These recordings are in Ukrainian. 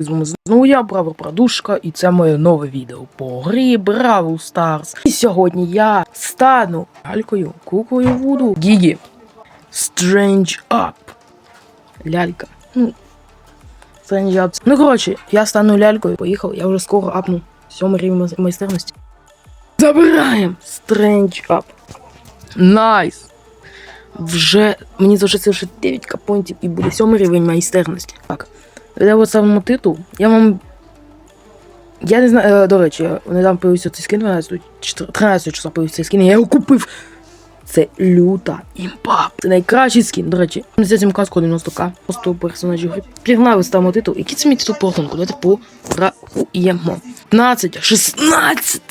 Знову я, Бравер Продушка, і це моє нове відео по грі Бравл Старс. І сьогодні я стану лялькою, куклою Вуду, Гігі, Strange Up. Лялька. Ну, Strange Up. Ну, коротше, я стану лялькою, поїхав, я вже скоро апну сьомий рівень майстерності. Забираємо Strange Up. Найс. Вже мені залишиться вже 9 капонтів і буде сьомий рівень майстерності. Так. Я от самому титул. Я вам. Я не знаю, е, до речі, я недавно появився цей скин 12, 13 числа появився цей скин, я його купив. Це люта імпа. Це найкращий скін, до речі. За цим казку 90к. Просто персонажі гри. Пігнали ставимо титул. Який це мій титул по рахунку? Давайте порахуємо. 15, 16.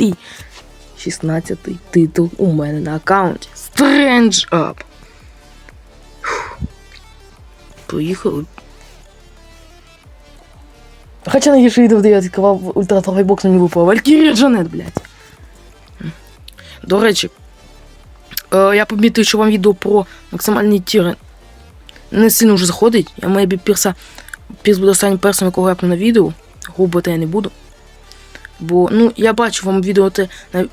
16 титул у мене на аккаунті. Strange Up. Поїхали. Хоча найгірше відео, де я відкривав ультратровий бокс, мені випав Валькірія Джанет, блядь. До речі, е, я помітив, що вам відео про максимальні тіри не сильно вже заходить. Я має пірса. Пірс буде останнім персом, якого я на відео. Губити я не буду. Бо, ну, я бачу вам відео те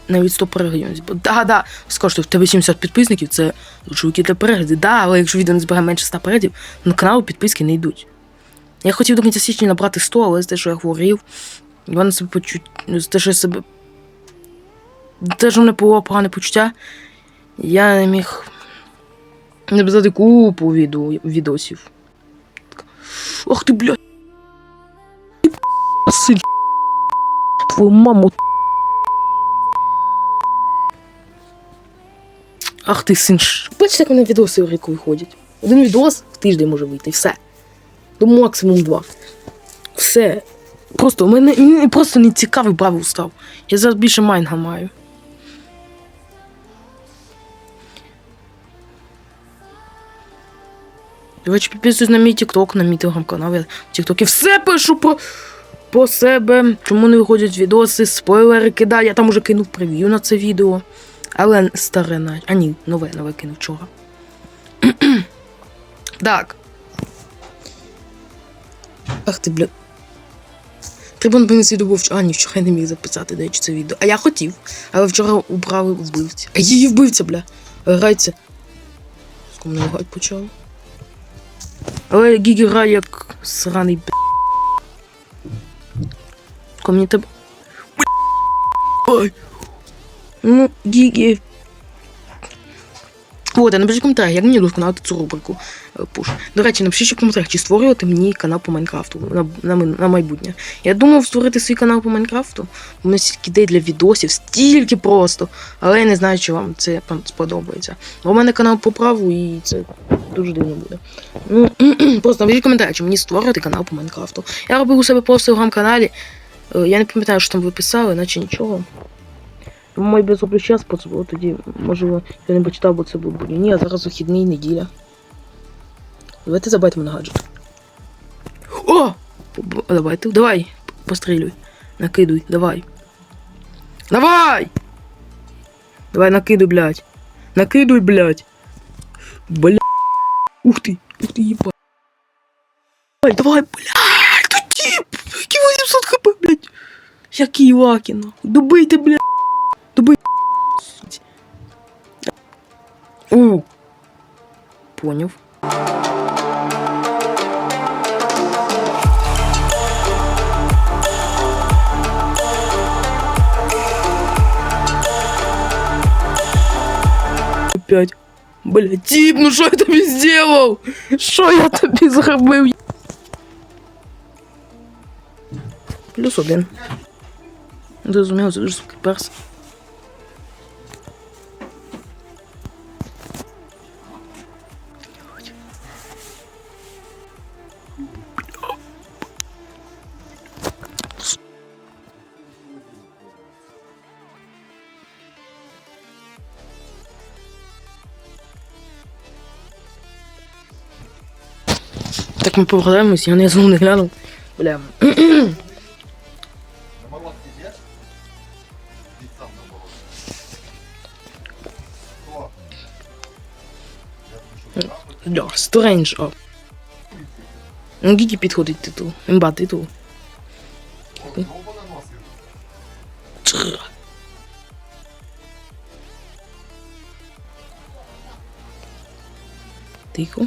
навіть 100 переглядів. Да, да, скажете, в тебе 70 підписників, це чуваки для перегляди. Да, але якщо відео не збирає менше 100 переглядів, на канал підписки не йдуть. Я хотів до кінця січня набрати 100, але з те, що я хворів, я на себе почуть... з те, що я себе. Те, що в мене було погане почуття, я не міг написати купу відео, відосів. Ах ти, блядь. Син. Твою маму. Ах ти син. Бачите, як мене відоси в ріку виходять. Один відос в тиждень може вийти, і все. До максимум два. Все. Просто у мене просто не цікавий Бравл став. Я зараз більше майнга маю. До речі, підписуйтесь на мій TikTok, на мій телеграм-канал. Я в TikTok все пишу по, по себе. Чому не виходять відоси, спойлери кидаю. Я там уже кинув прев'ю на це відео. Але старе на. А ні, нове, нове кинув вчора. так. Ах ти, бля. Треба напевно цей вчора. А, ні, вчора я не міг записати, речі, це відео. А я хотів. Але вчора убрали вбивця. А її вбивця, бля. Грайте. Скоро мене грати почав. Але Гігі грає як сраний б. Ко мені тебе. Ну, Гігі. А напишіть в коментарях, як мені досконалити цю рубрику е, пуш. До речі, напишіть в коментарях, чи створювати мені канал по Майнкрафту на, на, на майбутнє. Я думав створити свій канал по Майнкрафту. У мене стільки ідей для відосів, стільки просто. Але я не знаю, чи вам це сподобається. Бо у мене канал по праву і це дуже дивно буде. Ну, просто напишіть в коментарях, чи мені створювати канал по Майнкрафту. Я робив у себе по телеграм-каналі. Е, Я не пам'ятаю, що там ви писали, наче нічого. Мой без зроблю час, бо тоді, можливо, я не почитав, бо це був будні. Ні, а зараз вихідний, неділя. Давайте забайтимо на гаджет. О! Давайте, давай, пострілюй. Накидуй, давай. Давай! Давай, накидуй, блядь. Накидуй, блядь. Бля. Ух ты, ух ты, ебать. Давай, давай, блядь, тут тип. Який 800 хп, блядь. Який Вакіно. Добийте, блядь. Добий. Суть. У. Поняв. Опять. Бля, тип, ну що я тобі зробив? Що я тобі зробив? Плюс один. Зрозуміло, це дуже сухий перс. Так ми повертаємось, я не знову не глянув. Бля. Да, Strange Up. Ну, Гікі підходить титул. Імба титул. Тихо.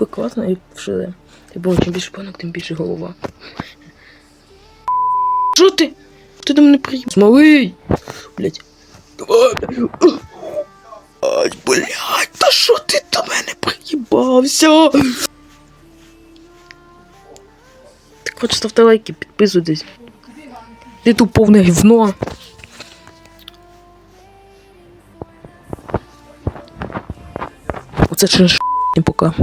Ніби класно і вшили. Ти бо чим більше панок, тим більше голова. Що ти? Ти до мене приїхав? Смолий! Блять. Давай. Ай, блядь, та що ти до мене приїбався? Так хоч ставте лайки, підписуйтесь. Ти тут повне гівно. Оце через ш**, пока.